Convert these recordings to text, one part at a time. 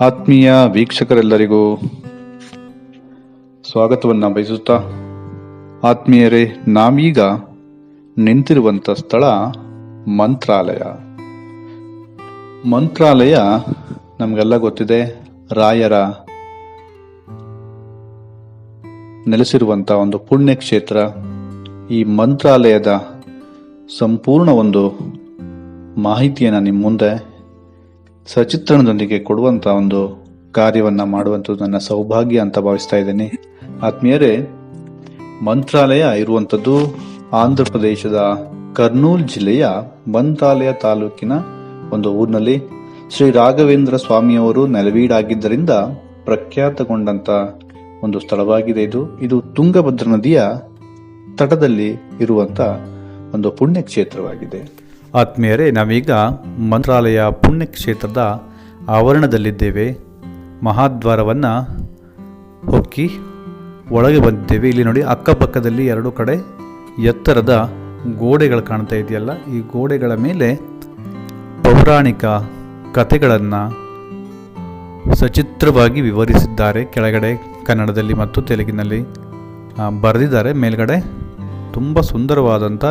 ಆತ್ಮೀಯ ವೀಕ್ಷಕರೆಲ್ಲರಿಗೂ ಸ್ವಾಗತವನ್ನು ಬಯಸುತ್ತಾ, ಆತ್ಮೀಯರೇ, ನಾವೀಗ ನಿಂತಿರುವಂಥ ಸ್ಥಳ ಮಂತ್ರಾಲಯ. ಮಂತ್ರಾಲಯ ನಮಗೆಲ್ಲ ಗೊತ್ತಿದೆ, ರಾಯರ ನೆಲೆಸಿರುವಂಥ ಒಂದು ಪುಣ್ಯಕ್ಷೇತ್ರ. ಈ ಮಂತ್ರಾಲಯದ ಸಂಪೂರ್ಣ ಒಂದು ಮಾಹಿತಿಯನ್ನು ನಿಮ್ಮ ಮುಂದೆ ಸಚಿತ್ರಣದೊಂದಿಗೆ ಕೊಡುವಂತ ಒಂದು ಕಾರ್ಯವನ್ನ ಮಾಡುವಂಥದ್ದು ನನ್ನ ಸೌಭಾಗ್ಯ ಅಂತ ಭಾವಿಸ್ತಾ ಇದ್ದೇನೆ. ಆತ್ಮೀಯರೇ, ಮಂತ್ರಾಲಯ ಇರುವಂಥದ್ದು ಆಂಧ್ರ ಪ್ರದೇಶದ ಕರ್ನೂಲ್ ಜಿಲ್ಲೆಯ ಮಂತ್ರಾಲಯ ತಾಲೂಕಿನ ಒಂದು ಊರಿನಲ್ಲಿ. ಶ್ರೀ ರಾಘವೇಂದ್ರ ಸ್ವಾಮಿಯವರು ನೆಲವೀಡಾಗಿದ್ದರಿಂದ ಪ್ರಖ್ಯಾತಗೊಂಡಂತ ಒಂದು ಸ್ಥಳವಾಗಿದೆ ಇದು. ಇದು ತುಂಗಭದ್ರಾ ನದಿಯ ತಟದಲ್ಲಿ ಇರುವಂತ ಒಂದು ಪುಣ್ಯಕ್ಷೇತ್ರವಾಗಿದೆ. ಆತ್ಮೀಯರೇ, ನಾವೀಗ ಮಂತ್ರಾಲಯ ಪುಣ್ಯಕ್ಷೇತ್ರದ ಆವರಣದಲ್ಲಿದ್ದೇವೆ. ಮಹಾದ್ವಾರವನ್ನು ಹೊಕ್ಕಿ ಒಳಗೆ ಬಂದಿದ್ದೇವೆ. ಇಲ್ಲಿ ನೋಡಿ ಅಕ್ಕಪಕ್ಕದಲ್ಲಿ ಎರಡು ಕಡೆ ಎತ್ತರದ ಗೋಡೆಗಳು ಕಾಣ್ತಾ ಇದೆಯಲ್ಲ, ಈ ಗೋಡೆಗಳ ಮೇಲೆ ಪೌರಾಣಿಕ ಕಥೆಗಳನ್ನು ಸಚಿತ್ರವಾಗಿ ವಿವರಿಸಿದ್ದಾರೆ. ಕೆಳಗಡೆ ಕನ್ನಡದಲ್ಲಿ ಮತ್ತು ತೆಲುಗಿನಲ್ಲಿ ಬರೆದಿದ್ದಾರೆ. ಮೇಲ್ಗಡೆ ತುಂಬ ಸುಂದರವಾದಂಥ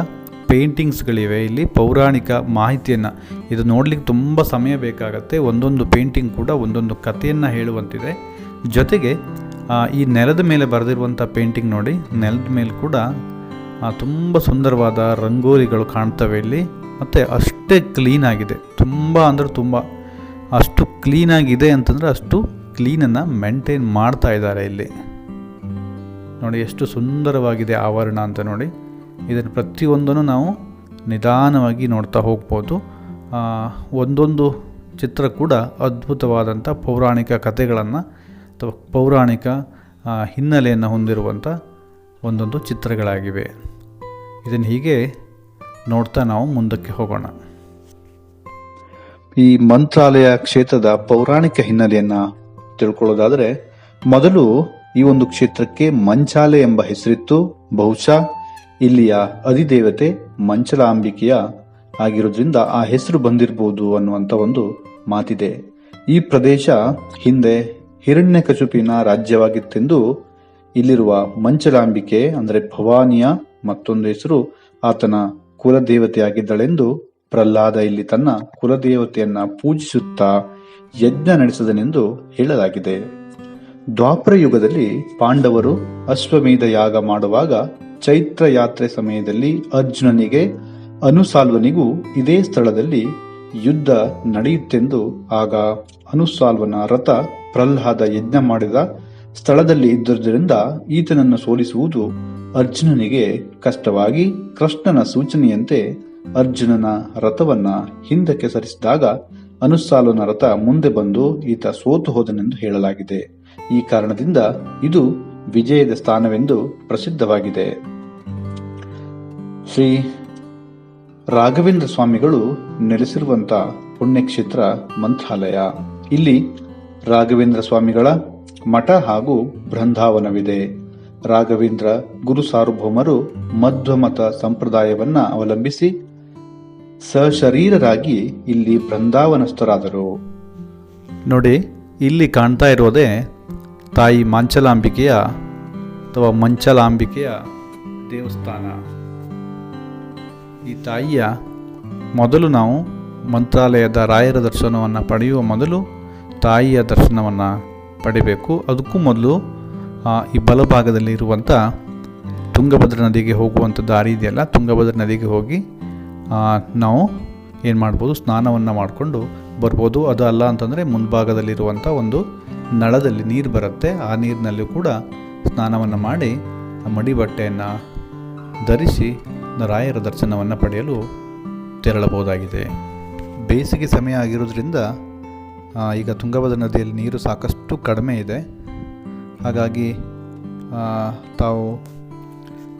ಪೇಂಟಿಂಗ್ಸ್ಗಳಿವೆ. ಇಲ್ಲಿ ಪೌರಾಣಿಕ ಮಾಹಿತಿಯನ್ನು ಇದು ನೋಡಲಿಕ್ಕೆ ತುಂಬ ಸಮಯ ಬೇಕಾಗತ್ತೆ. ಒಂದೊಂದು ಪೇಂಟಿಂಗ್ ಕೂಡ ಒಂದೊಂದು ಕಥೆಯನ್ನು ಹೇಳುವಂತಿದೆ. ಜೊತೆಗೆ ಈ ನೆಲದ ಮೇಲೆ ಬರೆದಿರುವಂಥ ಪೇಂಟಿಂಗ್ ನೋಡಿ, ನೆಲದ ಮೇಲೆ ಕೂಡ ತುಂಬ ಸುಂದರವಾದ ರಂಗೋಲಿಗಳು ಕಾಣ್ತವೆ ಇಲ್ಲಿ. ಮತ್ತು ಅಷ್ಟೇ ಕ್ಲೀನಾಗಿದೆ ತುಂಬ ಅಂದರೆ ತುಂಬ, ಅಷ್ಟು ಕ್ಲೀನಾಗಿದೆ ಅಂತಂದರೆ ಅಷ್ಟು ಕ್ಲೀನನ್ನು ಮೇಂಟೈನ್ ಮಾಡ್ತಾ ಇದ್ದಾರೆ ಇಲ್ಲಿ. ನೋಡಿ, ಎಷ್ಟು ಸುಂದರವಾಗಿದೆ ಆವರಣ ಅಂತ ನೋಡಿ. ಇದನ್ನು ಪ್ರತಿಯೊಂದನ್ನು ನಾವು ನಿಧಾನವಾಗಿ ನೋಡ್ತಾ ಹೋಗ್ಬೋದು. ಒಂದೊಂದು ಚಿತ್ರ ಕೂಡ ಅದ್ಭುತವಾದಂಥ ಪೌರಾಣಿಕ ಕಥೆಗಳನ್ನು ಅಥವಾ ಪೌರಾಣಿಕ ಹಿನ್ನೆಲೆಯನ್ನು ಹೊಂದಿರುವಂಥ ಒಂದೊಂದು ಚಿತ್ರಗಳಾಗಿವೆ. ಇದನ್ನು ಹೀಗೆ ನೋಡ್ತಾ ನಾವು ಮುಂದಕ್ಕೆ ಹೋಗೋಣ. ಈ ಮಂತ್ರಾಲಯ ಕ್ಷೇತ್ರದ ಪೌರಾಣಿಕ ಹಿನ್ನೆಲೆಯನ್ನು ತಿಳ್ಕೊಳ್ಳೋದಾದರೆ, ಮೊದಲು ಈ ಒಂದು ಕ್ಷೇತ್ರಕ್ಕೆ ಮಂಚಾಲೆ ಎಂಬ ಹೆಸರಿತ್ತು. ಬಹುಶಃ ಇಲ್ಲಿಯ ಅಧಿದೇವತೆ ಮಂಚಲಾಂಬಿಕೆಯ ಆಗಿರೋದ್ರಿಂದ ಆ ಹೆಸರು ಬಂದಿರಬಹುದು ಅನ್ನುವಂಥ ಒಂದು ಮಾತಿದೆ. ಈ ಪ್ರದೇಶ ಹಿಂದೆ ಹಿರಣ್ಯಕಶುಪಿನ ರಾಜ್ಯವಾಗಿತ್ತೆಂದು ಇಲ್ಲಿರುವ ಮಂಚಲಾಂಬಿಕೆ, ಅಂದರೆ ಭವಾನಿಯ ಮತ್ತೊಂದು ಹೆಸರು ಆತನ ಕುಲದೇವತೆಯಾಗಿದ್ದಳೆಂದು ಪ್ರಹ್ಲಾದ ಇಲ್ಲಿ ತನ್ನ ಕುಲದೇವತೆಯನ್ನ ಪೂಜಿಸುತ್ತಾ ಯಜ್ಞ ನಡೆಸಿದನೆಂದು ಹೇಳಲಾಗಿದೆ. ದ್ವಾಪರ ಯುಗದಲ್ಲಿ ಪಾಂಡವರು ಅಶ್ವಮೇಧ ಯಾಗ ಮಾಡುವಾಗ ಚೈತ್ರ ಯಾತ್ರೆ ಸಮಯದಲ್ಲಿ ಅರ್ಜುನನಿಗೆ ಅನುಸಾಲ್ವನಿಗೂ ಇದೇ ಸ್ಥಳದಲ್ಲಿ ಯುದ್ಧ ನಡೆಯುತ್ತೆಂದು ಆಗ ಅನುಸಾಲ್ವನ ರಥ ಪ್ರಹ್ಲಾದ ಯಜ್ಞ ಮಾಡಿದ ಸ್ಥಳದಲ್ಲಿ ಇದ್ದುದರಿಂದ ಈತನನ್ನು ಸೋಲಿಸುವುದು ಅರ್ಜುನನಿಗೆ ಕಷ್ಟವಾಗಿ ಕೃಷ್ಣನ ಸೂಚನೆಯಂತೆ ಅರ್ಜುನನ ರಥವನ್ನ ಹಿಂದಕ್ಕೆ ಸರಿಸಿದಾಗ ಅನುಸಾಲನ ರಥ ಮುಂದೆ ಬಂದು ಈತ ಸೋತು ಹೋದನೆಂದು ಹೇಳಲಾಗಿದೆ. ಈ ಕಾರಣದಿಂದ ಇದು ವಿಜಯದ ಸ್ಥಾನವೆಂದು ಪ್ರಸಿದ್ಧವಾಗಿದೆ. ಶ್ರೀ ರಾಘವೇಂದ್ರ ಸ್ವಾಮಿಗಳು ನೆಲೆಸಿರುವಂಥ ಪುಣ್ಯಕ್ಷೇತ್ರ ಮಂತ್ರಾಲಯ. ಇಲ್ಲಿ ರಾಘವೇಂದ್ರ ಸ್ವಾಮಿಗಳ ಮಠ ಹಾಗೂ ಬೃಂದಾವನವಿದೆ. ರಾಘವೇಂದ್ರ ಗುರು ಸಾರ್ವಭೌಮರು ಮಧ್ವಮತ ಸಂಪ್ರದಾಯವನ್ನ ಅವಲಂಬಿಸಿ ಸಶರೀರರಾಗಿ ಇಲ್ಲಿ ಬೃಂದಾವನಸ್ಥರಾದರು. ನೋಡಿ, ಇಲ್ಲಿ ಕಾಣ್ತಾ ಇರೋದೇ ತಾಯಿ ಮಾಂಚಲಾಂಬಿಕೆಯ ಅಥವಾ ಮಂಚಲಾಂಬಿಕೆಯ ದೇವಸ್ಥಾನ. ಈ ತಾಯಿಯ ಮೊದಲು ನಾವು ಮಂತ್ರಾಲಯದ ರಾಯರ ದರ್ಶನವನ್ನು ಪಡೆಯುವ ಮೊದಲು ತಾಯಿಯ ದರ್ಶನವನ್ನು ಪಡಿಬೇಕು. ಅದಕ್ಕೂ ಮೊದಲು ಈ ಬಲಭಾಗದಲ್ಲಿ ಇರುವಂಥ ತುಂಗಭದ್ರ ನದಿಗೆ ಹೋಗುವಂಥ ದಾರಿ ಇದೆಯಲ್ಲ, ತುಂಗಭದ್ರ ನದಿಗೆ ಹೋಗಿ ನಾವು ಏನು ಮಾಡ್ಬೋದು, ಸ್ನಾನವನ್ನು ಮಾಡಿಕೊಂಡು ಬರ್ಬೋದು. ಅದು ಅಲ್ಲ ಅಂತಂದರೆ ಮುಂಭಾಗದಲ್ಲಿರುವಂಥ ಒಂದು ನಳದಲ್ಲಿ ನೀರು ಬರುತ್ತೆ. ಆ ನೀರಿನಲ್ಲೂ ಕೂಡ ಸ್ನಾನವನ್ನು ಮಾಡಿ ಮಡಿ ಬಟ್ಟೆಯನ್ನು ಧರಿಸಿ ರಾಯರ ದರ್ಶನವನ್ನು ಪಡೆಯಲು ತೆರಳಬಹುದಾಗಿದೆ. ಬೇಸಿಗೆ ಸಮಯ ಆಗಿರೋದ್ರಿಂದ ಈಗ ತುಂಗಭದ್ರಾ ನದಿಯಲ್ಲಿ ನೀರು ಸಾಕಷ್ಟು ಕಡಿಮೆ ಇದೆ. ಹಾಗಾಗಿ ತಾವು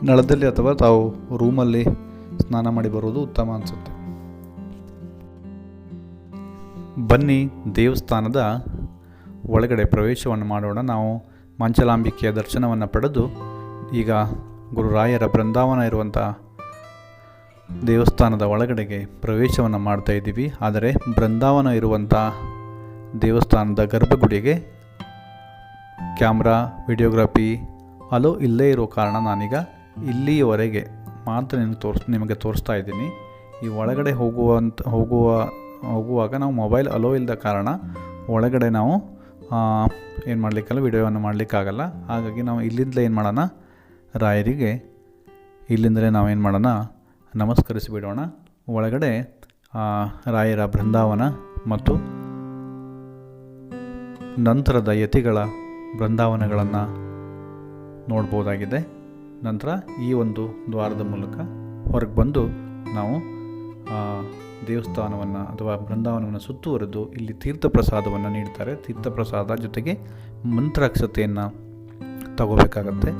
ನಳದಲ್ಲಿ ಅಥವಾ ತಾವು ರೂಮಲ್ಲಿ ಸ್ನಾನ ಮಾಡಿ ಬರುವುದು ಉತ್ತಮ ಅನಿಸುತ್ತೆ. ಬನ್ನಿ ದೇವಸ್ಥಾನದ ಒಳಗಡೆ ಪ್ರವೇಶವನ್ನು ಮಾಡೋಣ. ನಾವು ಮಂಚಲಾಂಬಿಕೆಯ ದರ್ಶನವನ್ನು ಪಡೆದು ಈಗ ಗುರುರಾಯರ ಬೃಂದಾವನ ಇರುವಂಥ ದೇವಸ್ಥಾನದ ಒಳಗಡೆಗೆ ಪ್ರವೇಶವನ್ನು ಮಾಡ್ತಾ ಇದ್ದೀವಿ. ಆದರೆ ಬೃಂದಾವನ ಇರುವಂಥ ದೇವಸ್ಥಾನದ ಗರ್ಭಗುಡಿಗೆ ಕ್ಯಾಮ್ರಾ, ವಿಡಿಯೋಗ್ರಫಿ ಅಲೋ ಇಲ್ಲೇ ಇರೋ ಕಾರಣ ನಾನೀಗ ಇಲ್ಲಿಯವರೆಗೆ ಮಾತ್ರ ನಿಮಗೆ ತೋರಿಸ್, ನಿಮಗೆ ತೋರಿಸ್ತಾ ಇದ್ದೀನಿ. ಈ ಒಳಗಡೆ ಹೋಗುವಂತ ಹೋಗುವ, ಹೋಗುವಾಗ ನಾವು ಮೊಬೈಲ್ ಅಲೋ ಇಲ್ಲದ ಕಾರಣ ಒಳಗಡೆ ನಾವು ಏನು ಮಾಡಲಿಕ್ಕಲ್ಲ, ವಿಡಿಯೋವನ್ನು ಮಾಡಲಿಕ್ಕಾಗಲ್ಲ. ಹಾಗಾಗಿ ನಾವು ಇಲ್ಲಿಂದಲೇ ಏನು ಮಾಡೋಣ? ರಾಯರಿಗೆ ಇಲ್ಲಿಂದಲೇ ನಾವೇನು ಮಾಡೋಣ? ನಮಸ್ಕರಿಸಿ ಬಿಡೋಣ ಒಳಗಡೆ ರಾಯರ ಬೃಂದಾವನ ಮತ್ತು ನಂತರದ ಯತಿಗಳ ಬೃಂದಾವನಗಳನ್ನು ನೋಡ್ಬೋದಾಗಿದೆ. ನಂತರ ಈ ಒಂದು ದ್ವಾರದ ಮೂಲಕ ಹೊರಗೆ ಬಂದು ನಾವು ದೇವಸ್ಥಾನವನ್ನು ಅಥವಾ ಬೃಂದಾವನವನ್ನು ಸುತ್ತುವರೆದು ಇಲ್ಲಿ ತೀರ್ಥ ಪ್ರಸಾದವನ್ನು ನೀಡ್ತಾರೆ. ತೀರ್ಥ ಪ್ರಸಾದ ಜೊತೆಗೆ ಮಂತ್ರಾಕ್ಷತೆಯನ್ನು ತಗೋಬೇಕಾಗತ್ತೆ.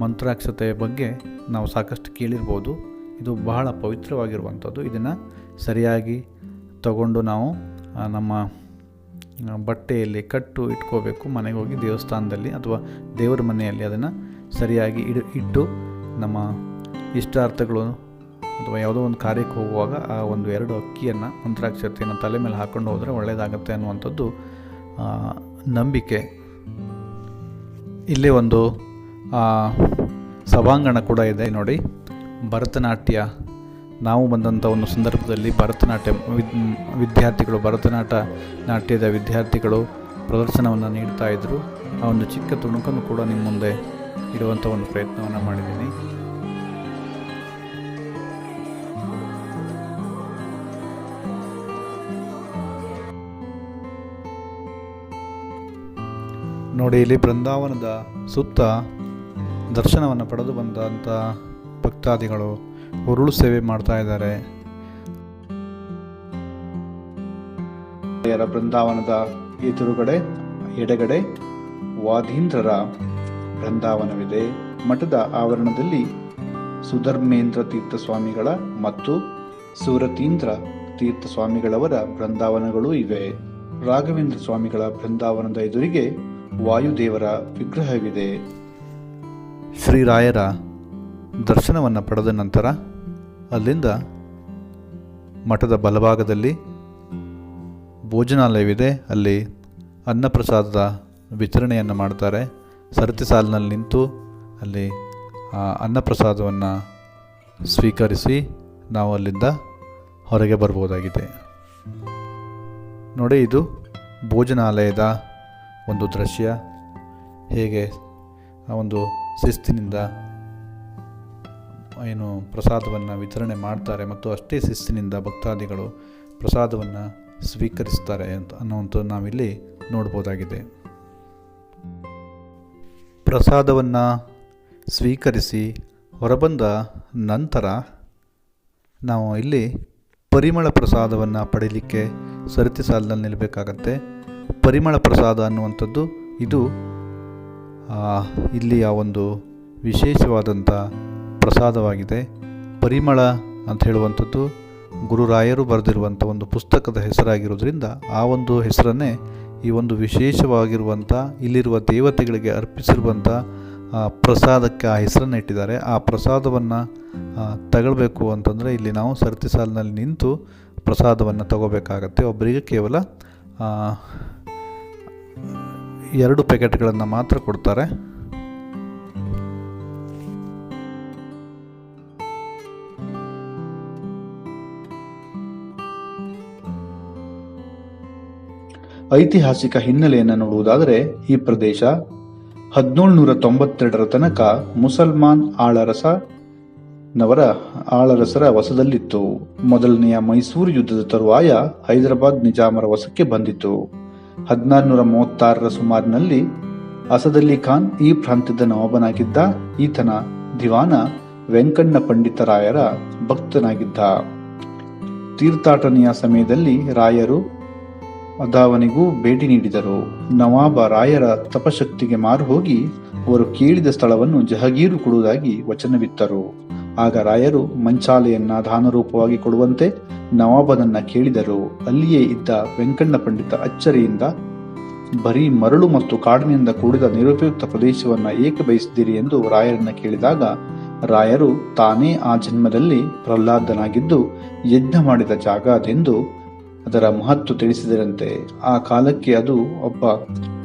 ಮಂತ್ರಾಕ್ಷತೆಯ ಬಗ್ಗೆ ನಾವು ಸಾಕಷ್ಟು ಕೇಳಿರ್ಬೋದು. ಇದು ಬಹಳ ಪವಿತ್ರವಾಗಿರುವಂಥದ್ದು. ಇದನ್ನು ಸರಿಯಾಗಿ ತಗೊಂಡು ನಾವು ನಮ್ಮ ಬಟ್ಟೆಯಲ್ಲಿ ಕಟ್ಟು ಇಟ್ಕೋಬೇಕು, ಮನೆಗೆ ಹೋಗಿ ದೇವಸ್ಥಾನದಲ್ಲಿ ಅಥವಾ ದೇವರ ಮನೆಯಲ್ಲಿ ಅದನ್ನು ಸರಿಯಾಗಿ ಇಡು, ಇಟ್ಟು ನಮ್ಮ ಇಷ್ಟಾರ್ಥಗಳು ಅಥವಾ ಯಾವುದೋ ಒಂದು ಕಾರ್ಯಕ್ಕೆ ಹೋಗುವಾಗ ಆ ಒಂದು ಎರಡು ಅಕ್ಕಿಯನ್ನು, ಮಂತ್ರಾಕ್ಷತೆಯನ್ನು ತಲೆ ಮೇಲೆ ಹಾಕ್ಕೊಂಡು ಹೋದರೆ ಒಳ್ಳೆಯದಾಗುತ್ತೆ ಅನ್ನುವಂಥದ್ದು ನಂಬಿಕೆ. ಇಲ್ಲೇ ಒಂದು ಸಭಾಂಗಣ ಕೂಡ ಇದೆ ನೋಡಿ. ಭರತನಾಟ್ಯ. ನಾವು ಬಂದಂಥ ಒಂದು ಸಂದರ್ಭದಲ್ಲಿ ಭರತನಾಟ್ಯ ವಿದ್, ವಿದ್ಯಾರ್ಥಿಗಳು, ಭರತನಾಟ್ಯ ನಾಟ್ಯದ ವಿದ್ಯಾರ್ಥಿಗಳು ಪ್ರದರ್ಶನವನ್ನು ನೀಡ್ತಾ ಇದ್ದರು ಆ ಒಂದು ಚಿಕ್ಕ ತುಣುಕನ್ನು ಕೂಡ ನಿಮ್ಮ ಮುಂದೆ ಇಡುವಂಥ ಒಂದು ಪ್ರಯತ್ನವನ್ನು ಮಾಡಿದ್ದೀನಿ. ನೋಡಿ, ಇಲ್ಲಿ ಬೃಂದಾವನದ ಸುತ್ತ ದರ್ಶನವನ್ನು ಪಡೆದು ಬಂದಂಥ ಭಕ್ತಾದಿಗಳು ಉರುಳು ಸೇವೆ ಮಾಡ್ತಾ ಇದ್ದಾರೆ. ಬೃಂದಾವನದ ಎದುರುಗಡೆ ಎಡಗಡೆ ವಾದೀಂದ್ರರ ಬೃಂದಾವನವಿದೆ. ಮಠದ ಆವರಣದಲ್ಲಿ ಸುಧರ್ಮೇಂದ್ರ ತೀರ್ಥ ಸ್ವಾಮಿಗಳ ಮತ್ತು ಸೂರತೀಂದ್ರ ತೀರ್ಥ ಸ್ವಾಮಿಗಳವರ ಬೃಂದಾವನಗಳೂ ಇವೆ. ರಾಘವೇಂದ್ರ ಸ್ವಾಮಿಗಳ ಬೃಂದಾವನದ ಎದುರಿಗೆ ವಾಯುದೇವರ ವಿಗ್ರಹವಿದೆ. ಶ್ರೀರಾಯರ ದರ್ಶನವನ್ನು ಪಡೆದ ನಂತರ ಅಲ್ಲಿಂದ ಮಠದ ಬಲಭಾಗದಲ್ಲಿ ಭೋಜನಾಲಯವಿದೆ. ಅಲ್ಲಿ ಅನ್ನಪ್ರಸಾದದ ವಿತರಣೆಯನ್ನು ಮಾಡ್ತಾರೆ. ಸರತಿ ಸಾಲಿನಲ್ಲಿ ನಿಂತು ಅಲ್ಲಿ ಆ ಅನ್ನಪ್ರಸಾದವನ್ನು ಸ್ವೀಕರಿಸಿ ನಾವು ಅಲ್ಲಿಂದ ಹೊರಗೆ ಬರ್ಬೋದಾಗಿದೆ. ನೋಡಿ, ಇದು ಭೋಜನಾಲಯದ ಒಂದು ದೃಶ್ಯ. ಹೇಗೆ ಆ ಒಂದು ಶಿಸ್ತಿನಿಂದ ಏನು ಪ್ರಸಾದವನ್ನು ವಿತರಣೆ ಮಾಡ್ತಾರೆ ಮತ್ತು ಅಷ್ಟೇ ಶಿಸ್ತಿನಿಂದ ಭಕ್ತಾದಿಗಳು ಪ್ರಸಾದವನ್ನು ಸ್ವೀಕರಿಸ್ತಾರೆ ಅಂತ ಅನ್ನೋವಂಥದ್ದು ನಾವಿಲ್ಲಿ ನೋಡ್ಬೋದಾಗಿದೆ. ಪ್ರಸಾದವನ್ನು ಸ್ವೀಕರಿಸಿ ಹೊರಬಂದ ನಂತರ ನಾವು ಇಲ್ಲಿ ಪರಿಮಳ ಪ್ರಸಾದವನ್ನು ಪಡೀಲಿಕ್ಕೆ ಸರತಿ ಸಾಲಿನಲ್ಲಿ ನಿಲ್ಲಬೇಕಾಗತ್ತೆ ಪರಿಮಳ ಪ್ರಸಾದ ಅನ್ನುವಂಥದ್ದು ಇದು ಇಲ್ಲಿಯ ಒಂದು ವಿಶೇಷವಾದಂಥ ಪ್ರಸಾದವಾಗಿದೆ. ಪರಿಮಳ ಅಂತ ಹೇಳುವಂಥದ್ದು ಗುರುರಾಯರು ಬರೆದಿರುವಂಥ ಒಂದು ಪುಸ್ತಕದ ಹೆಸರಾಗಿರೋದ್ರಿಂದ ಆ ಒಂದು ಹೆಸರನ್ನೇ ಈ ಒಂದು ವಿಶೇಷವಾಗಿರುವಂಥ ಇಲ್ಲಿರುವ ದೇವತೆಗಳಿಗೆ ಅರ್ಪಿಸಿರುವಂಥ ಪ್ರಸಾದಕ್ಕೆ ಆ ಹೆಸರನ್ನು ಇಟ್ಟಿದ್ದಾರೆ. ಆ ಪ್ರಸಾದವನ್ನು ತಗೊಳ್ಬೇಕು ಅಂತಂದರೆ ಇಲ್ಲಿ ನಾವು ಸರತಿ ಸಾಲಿನಲ್ಲಿ ನಿಂತು ಪ್ರಸಾದವನ್ನು ತಗೋಬೇಕಾಗತ್ತೆ. ಒಬ್ಬರಿಗೆ ಕೇವಲ ಎರಡು ಪ್ಯಾಕೆಟ್ಗಳನ್ನು ಮಾತ್ರ ಕೊಡ್ತಾರೆ. ಐತಿಹಾಸಿಕ ಹಿನ್ನೆಲೆಯನ್ನು ನೋಡುವುದಾದರೆ ಈ ಪ್ರದೇಶ ಹದಿನೇಳುನೂರ ತೊಂಬತ್ತೆರಡರ ತನಕ ಮುಸಲ್ಮಾನ್ ಆಳರಸ ನವರ ಆಳರಸರ ವಶದಲ್ಲಿತ್ತು. ಮೊದಲನೆಯ ಮೈಸೂರು ಯುದ್ಧದ ತರುವಾಯ ಹೈದರಾಬಾದ್ ನಿಜಾಮರ ವಶಕ್ಕೆ ಬಂದಿತು ಹದಿನಾರುನೂರ ಮೂವತ್ತಾರರ ಸುಮಾರಿನಲ್ಲಿ ಅಸದಲಿ ಖಾನ್ ಈ ಪ್ರಾಂತ್ಯದ ನವಾಬನಾಗಿದ್ದ ಈತನ ದಿವಾನ ವೆಂಕಣ್ಣ ಪಂಡಿತರಾಯರ ಭಕ್ತನಾಗಿದ್ದ. ತೀರ್ಥಾಟನೆಯ ಸಮಯದಲ್ಲಿ ರಾಯರು ಅದಾವನಿಗೂ ಭೇಟಿ ನೀಡಿದರು. ನವಾಬ ರಾಯರ ತಪಶಕ್ತಿಗೆ ಮಾರು ಹೋಗಿ ಅವರು ಕೇಳಿದ ಸ್ಥಳವನ್ನು ಜಹಗೀರು ಕೊಡುವುದಾಗಿ ವಚನವಿತ್ತರು. ಆಗ ರಾಯರು ಮಂಚಾಲೆಯನ್ನ ದಾನರೂಪವಾಗಿ ಕೊಡುವಂತೆ ನವಾಬನನ್ನ ಕೇಳಿದರು. ಅಲ್ಲಿಯೇ ಇದ್ದ ವೆಂಕಣ್ಣ ಪಂಡಿತ ಅಚ್ಚರಿಯಿಂದ, ಬರೀ ಮರಳು ಮತ್ತು ಕಾಡಿನಿಂದ ಕೂಡಿದ ನಿರುಪಯುಕ್ತ ಪ್ರದೇಶವನ್ನ ಏಕೆ ಬಯಸಿದ್ದೀರಿ? ಎಂದು ರಾಯರನ್ನ ಕೇಳಿದಾಗ, ರಾಯರು, ತಾನೇ ಆ ಜನ್ಮದಲ್ಲಿ ಪ್ರಹ್ಲಾದನಾಗಿದ್ದು ಯಜ್ಞ ಮಾಡಿದ ಜಾಗ ಅದೆಂದು ಅದರ ಮಹತ್ವ ತಿಳಿಸಿದರಂತೆ ಆ ಕಾಲಕ್ಕೆ ಅದು ಒಬ್ಬ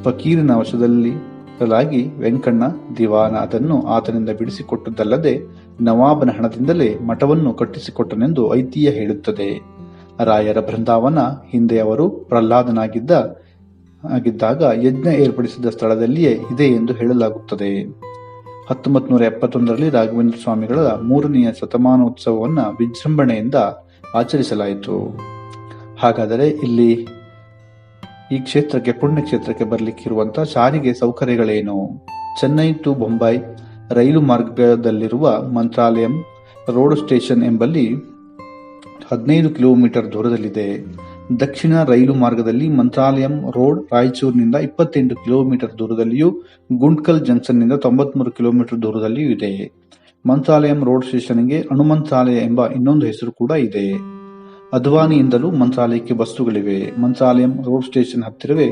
ಫಕೀರಿನ ವಶದಲ್ಲಿ ಲಾಗಿ ವೆಂಕಣ್ಣ ದಿವಾನ ಅದನ್ನು ಆತನಿಂದ ಬಿಡಿಸಿಕೊಟ್ಟದ್ದಲ್ಲದೆ ನವಾಬನ ಹಣದಿಂದಲೇ ಮಠವನ್ನು ಕಟ್ಟಿಸಿಕೊಟ್ಟನೆಂದು ಐತಿಹ್ಯ ಹೇಳುತ್ತದೆ. ರಾಯರ ಬೃಂದಾವನ ಹಿಂದೆ ಅವರು ಪ್ರಹ್ಲಾದನಾಗಿದ್ದ, ಆಗಿದ್ದಾಗ ಯಜ್ಞ ಏರ್ಪಡಿಸಿದ ಸ್ಥಳದಲ್ಲಿಯೇ ಇದೆ ಎಂದು ಹೇಳಲಾಗುತ್ತದೆ. ಹತ್ತೊಂಬತ್ತು ನೂರ ಎಪ್ಪತ್ತೊಂದರಲ್ಲಿ ರಾಘವೇಂದ್ರ ಸ್ವಾಮಿಗಳ ಮೂರನೆಯ ಶತಮಾನೋತ್ಸವವನ್ನು ವಿಜೃಂಭಣೆಯಿಂದ ಆಚರಿಸಲಾಯಿತು. ಹಾಗಾದರೆ ಇಲ್ಲಿ ಈ ಕ್ಷೇತ್ರಕ್ಕೆ ಪುಣ್ಯ ಕ್ಷೇತ್ರಕ್ಕೆ ಬರಲಿಕ್ಕಿರುವಂತಹ ಸಾರಿಗೆ ಸೌಕರ್ಯಗಳೇನು? ಚೆನ್ನೈ ಟು ಬೊಂಬೈ ರೈಲು ಮಾರ್ಗದಲ್ಲಿರುವ ಮಂತ್ರಾಲಯಂ ರೋಡ್ ಸ್ಟೇಷನ್ ಎಂಬಲ್ಲಿ ಹದಿನೈದು ಕಿಲೋಮೀಟರ್ ದೂರದಲ್ಲಿದೆ. ದಕ್ಷಿಣ ರೈಲು ಮಾರ್ಗದಲ್ಲಿ ಮಂತ್ರಾಲಯಂ ರೋಡ್ ರಾಯಚೂರಿನಿಂದ ಇಪ್ಪತ್ತೆಂಟು ಕಿಲೋಮೀಟರ್ ದೂರದಲ್ಲಿಯೂ ಗುಂಡ್ಕಲ್ ಜಂಕ್ಷನ್ನಿಂದ ತೊಂಬತ್ಮೂರು ಕಿಲೋಮೀಟರ್ ದೂರದಲ್ಲಿಯೂ ಇದೆ. ಮಂತ್ರಾಲಯಂ ರೋಡ್ ಸ್ಟೇಷನ್ಗೆ ಹನುಮಂತಾಲಯ ಎಂಬ ಇನ್ನೊಂದು ಹೆಸರು ಕೂಡ ಇದೆ. ಅದ್ವಾನಿಯಿಂದಲೂ ಮಂತ್ರಾಲಯಕ್ಕೆ ಬಸ್ಸುಗಳಿವೆ. ಮಂತ್ರಾಲಯಂ ರೋಡ್ ಸ್ಟೇಷನ್ ಹತ್ತಿರವೇ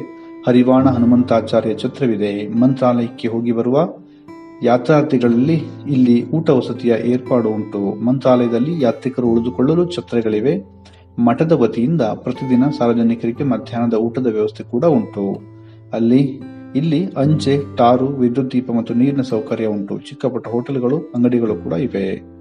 ಹರಿವಾಣ ಹನುಮಂತಾಚಾರ್ಯ ಛತ್ರವಿದೆ. ಮಂತ್ರಾಲಯಕ್ಕೆ ಹೋಗಿ ಬರುವ ಯಾತ್ರಾರ್ಥಿಗಳಲ್ಲಿ ಇಲ್ಲಿ ಊಟ ವಸತಿಯ ಏರ್ಪಾಡು ಉಂಟು. ಮಂತ್ರಾಲಯದಲ್ಲಿ ಯಾತ್ರಿಕರು ಉಳಿದುಕೊಳ್ಳಲು ಛತ್ರಗಳಿವೆ. ಮಠದ ವತಿಯಿಂದ ಪ್ರತಿದಿನ ಸಾರ್ವಜನಿಕರಿಗೆ ಮಧ್ಯಾಹ್ನದ ಊಟದ ವ್ಯವಸ್ಥೆ ಕೂಡ ಉಂಟು. ಅಲ್ಲಿ, ಇಲ್ಲಿ ಅಂಚೆ, ಟಾರು, ವಿದ್ಯುತ್ ದೀಪ ಮತ್ತು ನೀರಿನ ಸೌಕರ್ಯ ಉಂಟು. ಚಿಕ್ಕಪುಟ್ಟ ಹೋಟೆಲ್ಗಳು, ಅಂಗಡಿಗಳು ಕೂಡ ಇವೆ.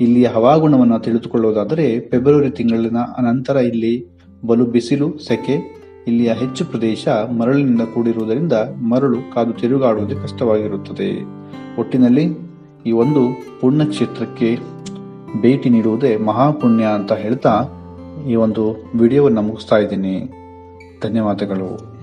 ಇಲ್ಲಿಯ ಹವಾಗುಣವನ್ನು ತಿಳಿದುಕೊಳ್ಳುವುದಾದರೆ ಫೆಬ್ರವರಿ ತಿಂಗಳಿನ ಅನಂತರ ಇಲ್ಲಿ ಬಲು ಬಿಸಿಲು, ಸೆಕೆ, ಇಲ್ಲಿಯ ಹೆಚ್ಚು ಪ್ರದೇಶ ಮರಳಿನಿಂದ ಕೂಡಿರುವುದರಿಂದ ಮರಳು ಕಾದು ತಿರುಗಾಡುವುದು ಕಷ್ಟವಾಗಿರುತ್ತದೆ. ಒಟ್ಟಿನಲ್ಲಿ ಈ ಒಂದು ಪುಣ್ಯಕ್ಷೇತ್ರಕ್ಕೆ ಭೇಟಿ ನೀಡುವುದೇ ಮಹಾಪುಣ್ಯ ಅಂತ ಹೇಳ್ತಾ ಈ ಒಂದು ವಿಡಿಯೋವನ್ನು ಮುಗಿಸ್ತಾ ಇದ್ದೀನಿ. ಧನ್ಯವಾದಗಳು.